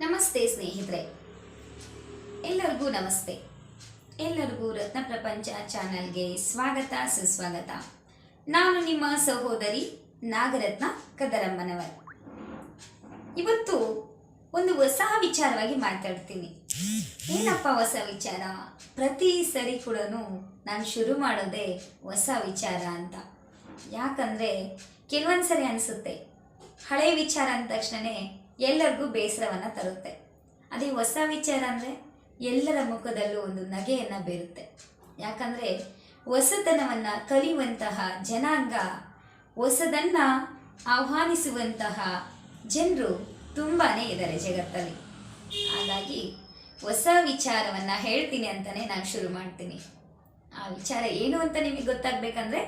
ನಮಸ್ತೆ ಸ್ನೇಹಿತರೆ. ಎಲ್ಲರಿಗೂ ನಮಸ್ತೆ. ಎಲ್ಲರಿಗೂ ರತ್ನ ಪ್ರಪಂಚ ಚಾನಲ್ಗೆ ಸ್ವಾಗತ, ಸುಸ್ವಾಗತ. ನಾನು ನಿಮ್ಮ ಸಹೋದರಿ ನಾಗರತ್ನ ಕದರಮ್ಮನವರ್ ಇವತ್ತು ಒಂದು ಹೊಸ ವಿಚಾರವಾಗಿ ಮಾತಾಡ್ತೀನಿ. ಏನಪ್ಪ ಹೊಸ ವಿಚಾರ? ಪ್ರತಿ ಸರಿ ಕೂಡ ನಾನು ಶುರು ಮಾಡೋದೇ ಹೊಸ ವಿಚಾರ ಅಂತ. ಯಾಕಂದರೆ ಕೆಲವೊಂದು ಸರಿ ಅನಿಸುತ್ತೆ. ಹಳೆ ವಿಚಾರ ಅಂದ ತಕ್ಷಣವೇ ಎಲ್ಲರಿಗೂ ಬೇಸರವನ್ನು ತರುತ್ತೆ. ಅದೇ ಹೊಸ ವಿಚಾರ ಅಂದರೆ ಎಲ್ಲರ ಮುಖದಲ್ಲೂ ಒಂದು ನಗೆಯನ್ನು ಬೀರುತ್ತೆ. ಯಾಕಂದರೆ ಹೊಸತನವನ್ನು ಕಲಿಯುವಂತಹ ಜನಾಂಗ, ಹೊಸದನ್ನು ಆಹ್ವಾನಿಸುವಂತಹ ಜನರು ತುಂಬಾ ಇದ್ದಾರೆ ಜಗತ್ತಲ್ಲಿ. ಹಾಗಾಗಿ ಹೊಸ ವಿಚಾರವನ್ನು ಹೇಳ್ತೀನಿ ಅಂತಲೇ ನಾನು ಶುರು ಮಾಡ್ತೀನಿ. ಆ ವಿಚಾರ ಏನು ಅಂತ ನಿಮಗೆ ಗೊತ್ತಾಗಬೇಕಂದ್ರೆ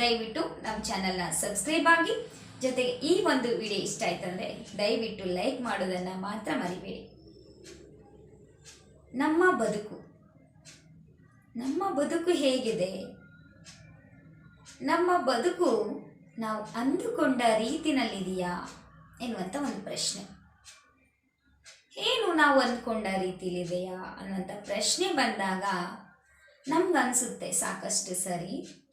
ದಯವಿಟ್ಟು ನಮ್ಮ ಚಾನಲ್ನ ಸಬ್ಸ್ಕ್ರೈಬ್ ಆಗಿ ಜೊತೆಗೆ ಈ ಒಂದು ವಿಡಿಯೋ ಇಷ್ಟ ಆಯ್ತಂದ್ರೆ ದಯವಿಟ್ಟು ಲೈಕ್ ಮಾಡೋದನ್ನು ಮಾತ್ರ ಮರಿಬೇಡಿ. ನಮ್ಮ ಬದುಕು. ನಮ್ಮ ಬದುಕು ಹೇಗಿದೆ? ನಮ್ಮ ಬದುಕು ನಾವು ಅಂದುಕೊಂಡ ರೀತಿನಲ್ಲಿದೆಯಾ ಎನ್ನುವಂಥ ಒಂದು ಪ್ರಶ್ನೆ. ಏನು ನಾವು ಅಂದ್ಕೊಂಡ ರೀತಿಲಿದೆಯಾ ಅನ್ನುವಂಥ ಪ್ರಶ್ನೆ ಬಂದಾಗ ನಮ್ಗನ್ಸುತ್ತೆ ಸಾಕಷ್ಟು ಸರಿ.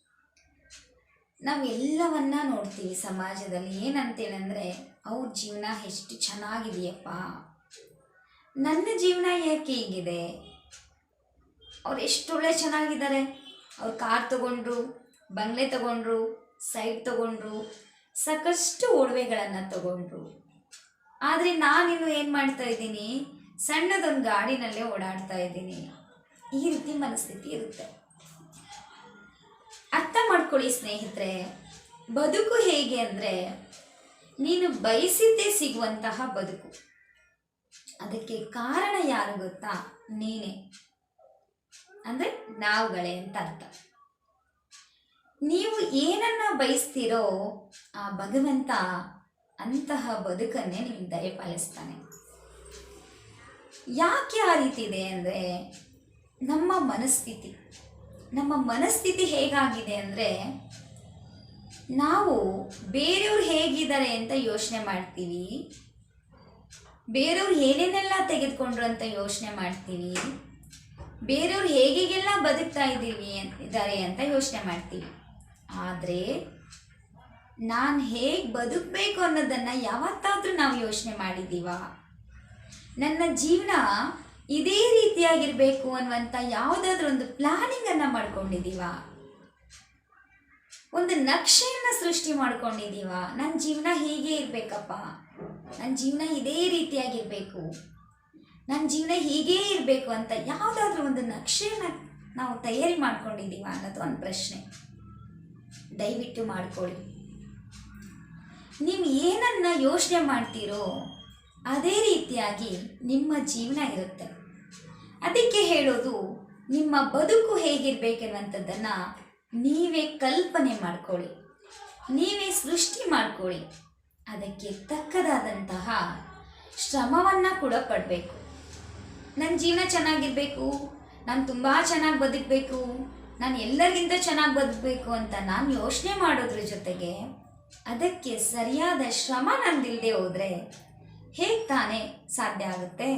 ನಾವು ಎಲ್ಲವನ್ನ ನೋಡ್ತೀವಿ ಸಮಾಜದಲ್ಲಿ. ಏನಂತೇಳಂದರೆ, ಅವ್ರ ಜೀವನ ಎಷ್ಟು ಚೆನ್ನಾಗಿದೆಯಪ್ಪ. ನನ್ನ ಜೀವನ ಯಾಕೆ ಹೀಗಿದೆ? ಅವ್ರು ಎಷ್ಟೊಳ್ಳೆ ಚೆನ್ನಾಗಿದ್ದಾರೆ. ಅವ್ರು ಕಾರ್ ತಗೊಂಡ್ರು, ಬಂಗ್ಲೆ ತಗೊಂಡ್ರು ಸೈಟ್ ತಗೊಂಡ್ರು, ಸಾಕಷ್ಟು ಒಡವೆಗಳನ್ನು ತಗೊಂಡ್ರು. ಆದರೆ ನಾನಿನ್ನು ಏನು ಮಾಡ್ತಾ ಇದ್ದೀನಿ? ಸಣ್ಣದೊಂದು ಗಾಡಿನಲ್ಲೇ ಓಡಾಡ್ತಾ ಇದ್ದೀನಿ. ಈ ರೀತಿ ಮನಸ್ಥಿತಿ ಇರುತ್ತೆ. ಅರ್ಥ ಮಾಡ್ಕೊಳ್ಳಿ ಸ್ನೇಹಿತರೆ. ಬದುಕು ಹೇಗೆ ಅಂದರೆ ನೀನು ಬಯಸಿದ್ದೇ ಸಿಗುವಂತಹ ಬದುಕು. ಅದಕ್ಕೆ ಕಾರಣ ಯಾರು ಗೊತ್ತಾ? ನೀನೇ. ಅಂದರೆ ನಾವುಗಳೇ ಅಂತ ಅರ್ಥ. ನೀವು ಏನನ್ನ ಬಯಸ್ತೀರೋ ಆ ಭಗವಂತ ಅಂತಹ ಬದುಕನ್ನೇ ನಿಮಗೆ ದಯಪಾಲಿಸ್ತಾನೆ ಯಾಕೆ ಆ ರೀತಿ ಇದೆ ಅಂದರೆ ನಮ್ಮ ಮನಸ್ಥಿತಿ. ನಮ್ಮ ಮನಸ್ಥಿತಿ ಹೇಗಾಗಿದೆ ಅಂದರೆ ನಾವು ಬೇರೆಯವ್ರು ಹೇಗಿದ್ದಾರೆ ಅಂತ ಯೋಚನೆ ಮಾಡ್ತೀವಿ. ಬೇರೆಯವ್ರು ಏನೇನೆಲ್ಲ ತೆಗೆದುಕೊಂಡ್ರು ಅಂತ ಯೋಚನೆ ಮಾಡ್ತೀವಿ. ಬೇರೆಯವ್ರು ಹೇಗೆಲ್ಲ ಬದುಕ್ತಾ ಇದ್ದೀವಿ ಇದ್ದಾರೆ ಅಂತ ಯೋಚನೆ ಮಾಡ್ತೀವಿ. ಆದರೆ ನಾನು ಹೇಗೆ ಬದುಕಬೇಕು ಅನ್ನೋದನ್ನು ಯಾವತ್ತಾದರೂ ನಾವು ಯೋಚನೆ ಮಾಡಿದ್ದೀವ? ನನ್ನ ಜೀವನ ಇದೇ ರೀತಿಯಾಗಿರಬೇಕು ಅನ್ನುವಂಥ ಯಾವುದಾದ್ರೂ ಒಂದು ಪ್ಲಾನಿಂಗನ್ನು ಮಾಡ್ಕೊಂಡಿದ್ದೀವ? ಒಂದು ನಕ್ಷೆಯನ್ನು ಸೃಷ್ಟಿ ಮಾಡ್ಕೊಂಡಿದ್ದೀವ? ನನ್ನ ಜೀವನ ಹೀಗೆ ಇರಬೇಕಪ್ಪ. ನನ್ನ ಜೀವನ ಇದೇ ರೀತಿಯಾಗಿರಬೇಕು. ನನ್ನ ಜೀವನ ಹೀಗೇ ಇರಬೇಕು ಅಂತ ಯಾವುದಾದ್ರೂ ಒಂದು ನಕ್ಷೆಯನ್ನು ನಾವು ತಯಾರಿ ಮಾಡ್ಕೊಂಡಿದ್ದೀವ ಅನ್ನೋದು ಒಂದು ಪ್ರಶ್ನೆ. ದಯವಿಟ್ಟು ಮಾಡ್ಕೊಳ್ಳಿ. ನೀವು ಏನನ್ನ ಯೋಚನೆ ಮಾಡ್ತೀರೋ, ಅದೇ ರೀತಿಯಾಗಿ ನಿಮ್ಮ ಜೀವನ ಇರುತ್ತೆ. ಅದಕ್ಕೆ ಹೇಳೋದು, ನಿಮ್ಮ ಬದುಕು ಹೇಗಿರಬೇಕೆನ್ನುವಂಥದ್ದನ್ನು ನೀವೇ ಕಲ್ಪನೆ ಮಾಡ್ಕೊಳ್ಳಿ. ನೀವೇ ಸೃಷ್ಟಿ ಮಾಡ್ಕೊಳ್ಳಿ. ಅದಕ್ಕೆ ತಕ್ಕದಾದಂತಹ ಶ್ರಮವನ್ನು ಕೂಡ ಪಡಬೇಕು. ನನ್ನ ಜೀವನ ಚೆನ್ನಾಗಿರಬೇಕು, ನಾನು ತುಂಬ ಚೆನ್ನಾಗಿ ಬದುಕಬೇಕು, ನಾನು ಎಲ್ಲರಿಗಿಂತ ಚೆನ್ನಾಗಿ ಬದುಕಬೇಕು ಅಂತ ನಾನು ಯೋಚನೆ ಮಾಡೋದ್ರ ಜೊತೆಗೆ ಅದಕ್ಕೆ ಸರಿಯಾದ ಶ್ರಮ ನಂದಿಲ್ಲದೆ ಹೋದರೆ ಹೇಗೆ ತಾನೇ ಸಾಧ್ಯ ಆಗುತ್ತೆ?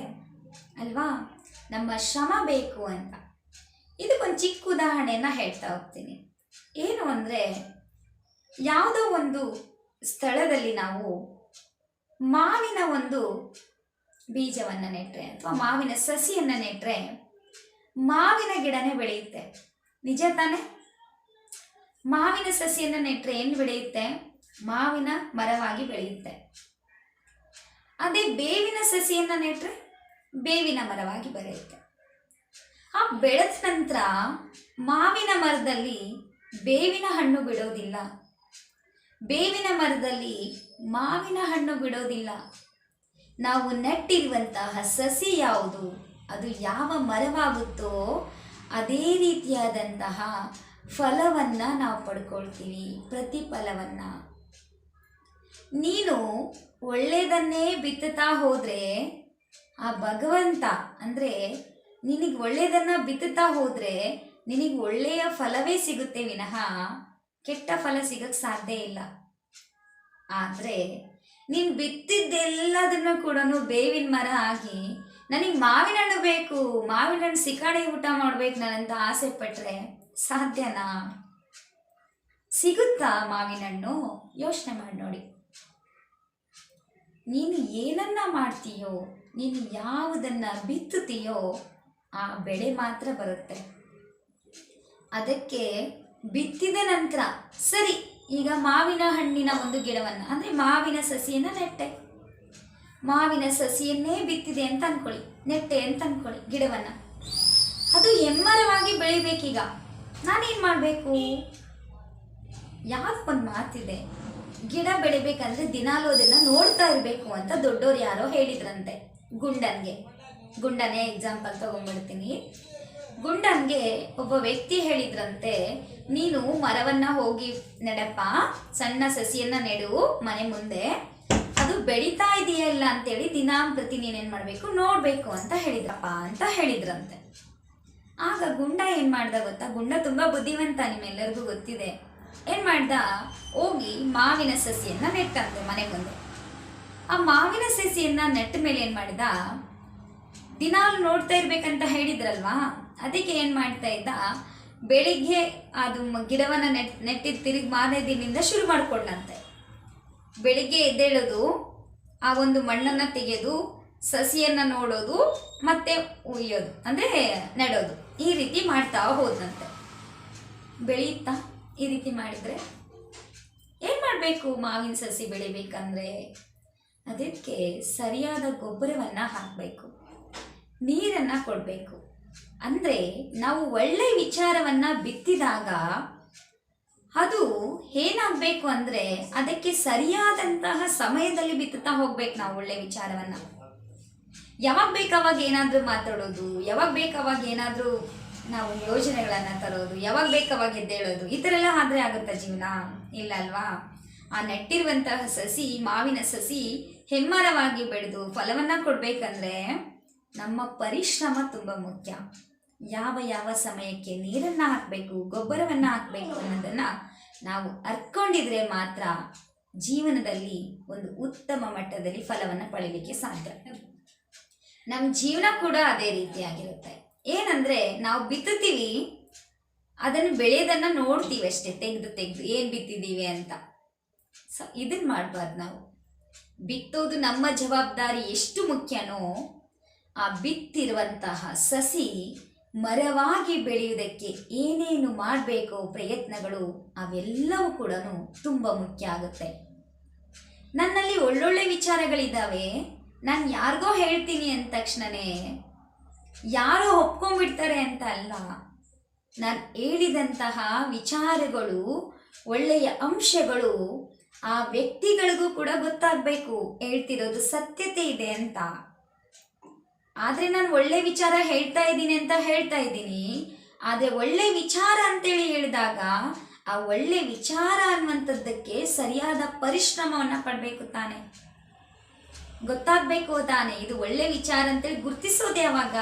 ಅಲ್ವಾ? ನಮ್ಮ ಶ್ರಮ ಬೇಕು ಅಂತ. ಇದಕ್ಕೊಂದು ಚಿಕ್ಕ ಉದಾಹರಣೆಯನ್ನು ಹೇಳ್ತಾ ಹೋಗ್ತೀನಿ. ಏನು ಅಂದರೆ, ಯಾವುದೋ ಒಂದು ಸ್ಥಳದಲ್ಲಿ ನಾವು ಮಾವಿನ ಒಂದು ಬೀಜವನ್ನು ನೆಟ್ಟರೆ ಅಥವಾ ಮಾವಿನ ಸಸಿಯನ್ನು ನೆಟ್ಟರೆ ಮಾವಿನ ಗಿಡನೇ ಬೆಳೆಯುತ್ತೆ. ನಿಜ ತಾನೇ? ಮಾವಿನ ಸಸಿಯನ್ನು ನೆಟ್ಟರೆ ಏನು ಬೆಳೆಯುತ್ತೆ? ಮಾವಿನ ಮರವಾಗಿ ಬೆಳೆಯುತ್ತೆ. ಅದೇ ಬೇವಿನ ಸಸಿಯನ್ನು ನೆಟ್ಟರೆ ಬೇವಿನ ಮರವಾಗಿ ಬೆಳೆಯುತ್ತೆ. ಆ ಬೆಳೆದ ನಂತರ ಮಾವಿನ ಮರದಲ್ಲಿ ಬೇವಿನ ಹಣ್ಣು ಬಿಡೋದಿಲ್ಲ. ಬೇವಿನ ಮರದಲ್ಲಿ ಮಾವಿನ ಹಣ್ಣು ಬಿಡೋದಿಲ್ಲ. ನಾವು ನೆಟ್ಟಿರುವಂತಹ ಸಸಿ ಯಾವುದು, ಅದು ಯಾವ ಮರವಾಗುತ್ತೋ ಅದೇ ರೀತಿಯಾದಂತಹ ಫಲವನ್ನು ನಾವು ಪಡ್ಕೊಳ್ತೀವಿ, ಪ್ರತಿಫಲವನ್ನು. ನೀನು ಒಳ್ಳೆಯದನ್ನೇ ಬಿತ್ತುತ್ತಾ ಹೋದರೆ ಆ ಭಗವಂತ ಅಂದರೆ ನಿನಗೆ ಒಳ್ಳೆಯದನ್ನು ಬಿತ್ತುತ್ತಾ ಹೋದರೆ ನಿನಗೆ ಒಳ್ಳೆಯ ಫಲವೇ ಸಿಗುತ್ತೆ ವಿನಃ ಕೆಟ್ಟ ಫಲ ಸಿಗಕ್ಕೆ ಸಾಧ್ಯ ಇಲ್ಲ. ಆದರೆ ನೀನು ಬಿತ್ತಿದ್ದೆಲ್ಲದನ್ನು ಕೂಡ ಬೇವಿನ ಮರ ಆಗಿ ನನಗೆ ಮಾವಿನ ಹಣ್ಣು ಬೇಕು, ಮಾವಿನ ಹಣ್ಣು ಸಿಕಾಡೆ ಊಟ ಮಾಡ್ಬೇಕು ನಾನಂತ ಆಸೆ ಪಟ್ರೆ ಸಾಧ್ಯನಾ? ಸಿಗುತ್ತಾ ಮಾವಿನ ಹಣ್ಣು? ಯೋಚನೆ ಮಾಡಿ ನೋಡಿ. ನೀನು ಏನನ್ನ ಮಾಡ್ತೀಯೋ ನೀನು ಯಾವುದನ್ನ ಬಿತ್ತುತ್ತೀಯೋ ಆ ಬೆಳೆ ಮಾತ್ರ ಬರುತ್ತೆ. ಅದಕ್ಕೆ ಬಿತ್ತಿದ ನಂತರ, ಸರಿ, ಈಗ ಮಾವಿನ ಹಣ್ಣಿನ ಒಂದು ಗಿಡವನ್ನು, ಅಂದರೆ ಮಾವಿನ ಸಸಿಯನ್ನು ನೆಟ್ಟೆ. ಮಾವಿನ ಸಸಿಯನ್ನೇ ಬಿತ್ತಿದೆ ಅಂತ ಅನ್ಕೊಳ್ಳಿ, ನೆಟ್ಟೆ ಅಂತ ಅನ್ಕೊಳ್ಳಿ ಗಿಡವನ್ನು. ಅದು ಎಮ್ಮರವಾಗಿ ಬೆಳಿಬೇಕೀಗ, ನಾನೇನು ಮಾಡಬೇಕು? ಒಂದು ಮಾತಿದೆ, ಗಿಡ ಬೆಳಿಬೇಕಂದ್ರೆ ದಿನಾಲೂ ಅದನ್ನು ನೋಡ್ತಾ ಇರಬೇಕು ಅಂತ ದೊಡ್ಡೋರು ಯಾರೋ ಹೇಳಿದ್ರಂತೆ. ಗುಂಡನ್ಗೆ. ಗುಂಡನೇ ಎಕ್ಸಾಂಪಲ್ ತಗೊಂಡ್ಬಿಡ್ತೀನಿ. ಗುಂಡನ್ಗೆ ಒಬ್ಬ ವ್ಯಕ್ತಿ ಹೇಳಿದ್ರಂತೆ, ನೀನು ಮರವನ್ನ ಹೋಗಿ ನೆಡಪ್ಪ, ಸಣ್ಣ ಸಸಿಯನ್ನ ನೆಡು ಮನೆ ಮುಂದೆ. ಅದು ಬೆಳೀತಾ ಇದೆಯಲ್ಲ ಅಂತೇಳಿ ದಿನಾಂಪ್ರತಿ ನೀನೇನ್ ಮಾಡ್ಬೇಕು? ನೋಡ್ಬೇಕು ಅಂತ ಹೇಳಿದ್ರಪ್ಪ ಅಂತ ಹೇಳಿದ್ರಂತೆ. ಆಗ ಗುಂಡ ಏನ್ ಮಾಡ್ದ ಗೊತ್ತಾ? ಗುಂಡ ತುಂಬಾ ಬುದ್ಧಿವಂತ ನಿಮ್ಮೆಲ್ಲರಿಗೂ ಗೊತ್ತಿದೆ. ಏನ್ ಮಾಡ್ದ? ಹೋಗಿ ಮಾವಿನ ಸಸಿಯನ್ನ ನೆಟ್ಟಂತೆ ಮನೆ ಮುಂದೆ. ಆ ಮಾವಿನ ಸಸಿಯನ್ನ ನೆಟ್ಟ ಮೇಲೆ ಏನ್ ಮಾಡಿದ? ದಿನಾಲು ನೋಡ್ತಾ ಇರ್ಬೇಕಂತ ಹೇಳಿದ್ರಲ್ವಾ? ಅದಕ್ಕೆ ಏನ್ ಮಾಡ್ತಾ ಇದ್ದ? ಬೆಳಿಗ್ಗೆ ಅದು ಗಿಡವನ್ನ ನೆಟ್, ನೆಟ್ಟಿದ್ ತಿರುಗಿ ಮಾರನೇ ದಿನದಿಂದ ಶುರು ಮಾಡ್ಕೊಂಡಂತೆ. ಬೆಳಿಗ್ಗೆ ಎದ್ದೇಳೋದು, ಆ ಒಂದು ಮಣ್ಣನ್ನ ತೆಗೆದು, ಸಸಿಯನ್ನ ನೋಡೋದು, ಮತ್ತೆ ಉಯ್ಯೋದು, ಅಂದ್ರೆ ನೆಡೋದು, ಈ ರೀತಿ ಮಾಡ್ತಾ ಹೋದಂತೆ ಬೆಳೆಯುತ್ತಾ ಈ ರೀತಿ ಮಾಡಿದ್ರೆ ಏನ್ ಮಾಡಬೇಕು ಮಾವಿನ ಸಸಿ ಬೆಳಿಬೇಕಂದ್ರೆ? ಅದಕ್ಕೆ ಸರಿಯಾದ ಗೊಬ್ಬರವನ್ನ ಹಾಕಬೇಕು. ನೀರನ್ನ ಕೊಡಬೇಕು. ಅಂದ್ರೆ ನಾವು ಒಳ್ಳೆ ವಿಚಾರವನ್ನ ಬಿತ್ತಿದಾಗ ಅದು ಏನಾಗಬೇಕು ಅಂದ್ರೆ ಅದಕ್ಕೆ ಸರಿಯಾದಂತಹ ಸಮಯದಲ್ಲಿ ಬಿತ್ತುತ್ತಾ ಹೋಗ್ಬೇಕು ನಾವು ಒಳ್ಳೆ ವಿಚಾರವನ್ನ. ಯಾವಾಗ ಬೇಕಾವಾಗ ಏನಾದರೂ ಮಾತಾಡೋದು, ಯಾವಾಗ ಬೇಕಾವಾಗ ಏನಾದರೂ ನಾವು ಯೋಜನೆಗಳನ್ನು ತರೋದು, ಯಾವಾಗ ಬೇಕಾವಾಗ ಎದ್ದೇಳೋದು, ಈ ಥರ ಎಲ್ಲ ಆದರೆ ಆಗುತ್ತಾ ಜೀವನ? ಇಲ್ಲ ಅಲ್ವಾ? ಆ ನೆಟ್ಟಿರುವಂತಹ ಸಸಿ, ಮಾವಿನ ಸಸಿ ಹೆಮ್ಮರವಾಗಿ ಬೆಳೆದು ಫಲವನ್ನ ಕೊಡ್ಬೇಕಂದ್ರೆ ನಮ್ಮ ಪರಿಶ್ರಮ ತುಂಬಾ ಮುಖ್ಯ. ಯಾವ ಯಾವ ಸಮಯಕ್ಕೆ ನೀರನ್ನ ಹಾಕಬೇಕು, ಗೊಬ್ಬರವನ್ನ ಹಾಕಬೇಕು ಅನ್ನೋದನ್ನ ನಾವು ಅರ್ಕೊಂಡಿದ್ರೆ ಮಾತ್ರ ಜೀವನದಲ್ಲಿ ಒಂದು ಉತ್ತಮ ಮಟ್ಟದಲ್ಲಿ ಫಲವನ್ನ ಪಡೆಯಲಿಕ್ಕೆ ಸಾಧ್ಯ. ನಮ್ಮ ಜೀವನ ಕೂಡ ಅದೇ ರೀತಿಯಾಗಿರುತ್ತೆ ಏನಂದ್ರೆ ನಾವು ಬಿತ್ತುತ್ತೀವಿ, ಅದನ್ನು ಬೆಳೆಯೋದನ್ನು ನೋಡ್ತೀವಿ ಅಷ್ಟೇ, ತೆಗೆದು ತೆಗೆದು, ಏನು ಬಿತ್ತಿದ್ದೀವಿ ಅಂತ. ಸೊ ಇದನ್ನು ಮಾಡಬಾರ್ದು ನಾವು. ಬಿತ್ತೋದು ನಮ್ಮ ಜವಾಬ್ದಾರಿ ಎಷ್ಟು ಮುಖ್ಯನೋ ಆ ಬಿತ್ತಿರುವಂತಹ ಸಸಿ ಮರವಾಗಿ ಬೆಳೆಯುವುದಕ್ಕೆ ಏನೇನು ಮಾಡಬೇಕು ಪ್ರಯತ್ನಗಳು ಅವೆಲ್ಲವೂ ಕೂಡ ತುಂಬ ಮುಖ್ಯ ಆಗುತ್ತೆ. ನನ್ನಲ್ಲಿ ಒಳ್ಳೊಳ್ಳೆ ವಿಚಾರಗಳಿದ್ದಾವೆ. ನಾನು ಯಾರಿಗೋ ಹೇಳ್ತೀನಿ ಅಂದ ತಕ್ಷಣನೇ ಯಾರೋ ಒಪ್ಕೊಂಡ್ಬಿಡ್ತಾರೆ ಅಂತ ಅಲ್ಲ ನಾನು ಹೇಳಿದಂತಹ ವಿಚಾರಗಳು ಒಳ್ಳೆಯ ಅಂಶಗಳು ಆ ವ್ಯಕ್ತಿಗಳಿಗೂ ಕೂಡ ಗೊತ್ತಾಗಬೇಕು. ಹೇಳ್ತಿರೋದು ಸತ್ಯತೆ ಇದೆ ಅಂತ. ಆದ್ರೆ ನಾನು ಒಳ್ಳೆ ವಿಚಾರ ಹೇಳ್ತಾ ಇದ್ದೀನಿ ಅಂತ ಹೇಳ್ತಾ ಇದ್ದೀನಿ. ಆದ್ರೆ ಒಳ್ಳೆ ವಿಚಾರ ಅಂತೇಳಿ ಹೇಳಿದಾಗ ಆ ಒಳ್ಳೆ ವಿಚಾರ ಅನ್ನುವಂಥದ್ದಕ್ಕೆ ಸರಿಯಾದ ಪರಿಶ್ರಮವನ್ನ ಪಡಬೇಕು ತಾನೆ. ಗೊತ್ತಾಗ್ಬೇಕು ತಾನೆ, ಇದು ಒಳ್ಳೆ ವಿಚಾರ ಅಂತೇಳಿ ಗುರುತಿಸೋದು ಯಾವಾಗ?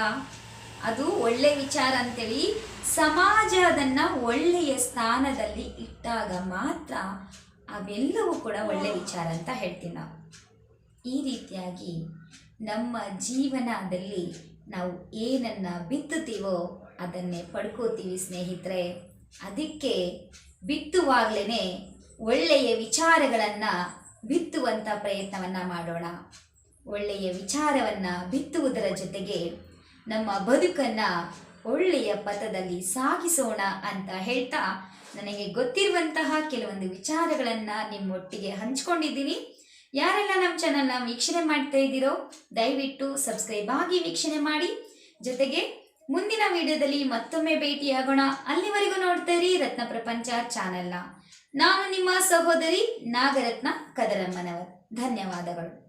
ಅದು ಒಳ್ಳೆ ವಿಚಾರ ಅಂತೇಳಿ ಸಮಾಜ ಅದನ್ನ ಒಳ್ಳೆಯ ಸ್ಥಾನದಲ್ಲಿ ಇಟ್ಟಾಗ ಮಾತ್ರ ಅವೆಲ್ಲವೂ ಕೂಡ ಒಳ್ಳೆ ವಿಚಾರ ಅಂತ ಹೇಳ್ತೀನಿ ನಾವು. ಈ ರೀತಿಯಾಗಿ ನಮ್ಮ ಜೀವನದಲ್ಲಿ ನಾವು ಏನನ್ನ ಬಿತ್ತುತ್ತೀವೋ ಅದನ್ನೇ ಪಡ್ಕೋತೀವಿ ಸ್ನೇಹಿತರೆ. ಅದಕ್ಕೆ ಬಿತ್ತುವಾಗ್ಲೇ ಒಳ್ಳೆಯ ವಿಚಾರಗಳನ್ನು ಬಿತ್ತುವಂಥ ಪ್ರಯತ್ನವನ್ನ ಮಾಡೋಣ. ಒಳ್ಳೆಯ ವಿಚಾರವನ್ನ ಬಿತ್ತುವುದರ ಜೊತೆಗೆ ನಮ್ಮ ಬದುಕನ್ನ ಒಳ್ಳೆಯ ಪಥದಲ್ಲಿ ಸಾಗಿಸೋಣ ಅಂತ ಹೇಳ್ತಾ ನನಗೆ ಗೊತ್ತಿರುವಂತಹ ಕೆಲವೊಂದು ವಿಚಾರಗಳನ್ನು ನಿಮ್ಮೊಟ್ಟಿಗೆ ಹಂಚ್ಕೊಂಡಿದ್ದೀನಿ. ಯಾರೆಲ್ಲ ನಮ್ಮ ಚಾನಲ್ನ ವೀಕ್ಷಣೆ ಮಾಡ್ತಾ ಇದ್ದೀರೋ, ದಯವಿಟ್ಟು ಸಬ್ಸ್ಕ್ರೈಬ್ ಆಗಿ ವೀಕ್ಷಣೆ ಮಾಡಿ. ಜೊತೆಗೆ, ಮುಂದಿನ ವಿಡಿಯೋದಲ್ಲಿ ಮತ್ತೊಮ್ಮೆ ಭೇಟಿಯಾಗೋಣ. ಅಲ್ಲಿವರೆಗೂ ನೋಡ್ತಾ ಇರಿ ರತ್ನ ಪ್ರಪಂಚ ಚಾನೆಲ್ನ ನಾನು ನಿಮ್ಮ ಸಹೋದರಿ ನಾಗರತ್ನ ಕದರಮ್ಮನವರ್ ಧನ್ಯವಾದಗಳು.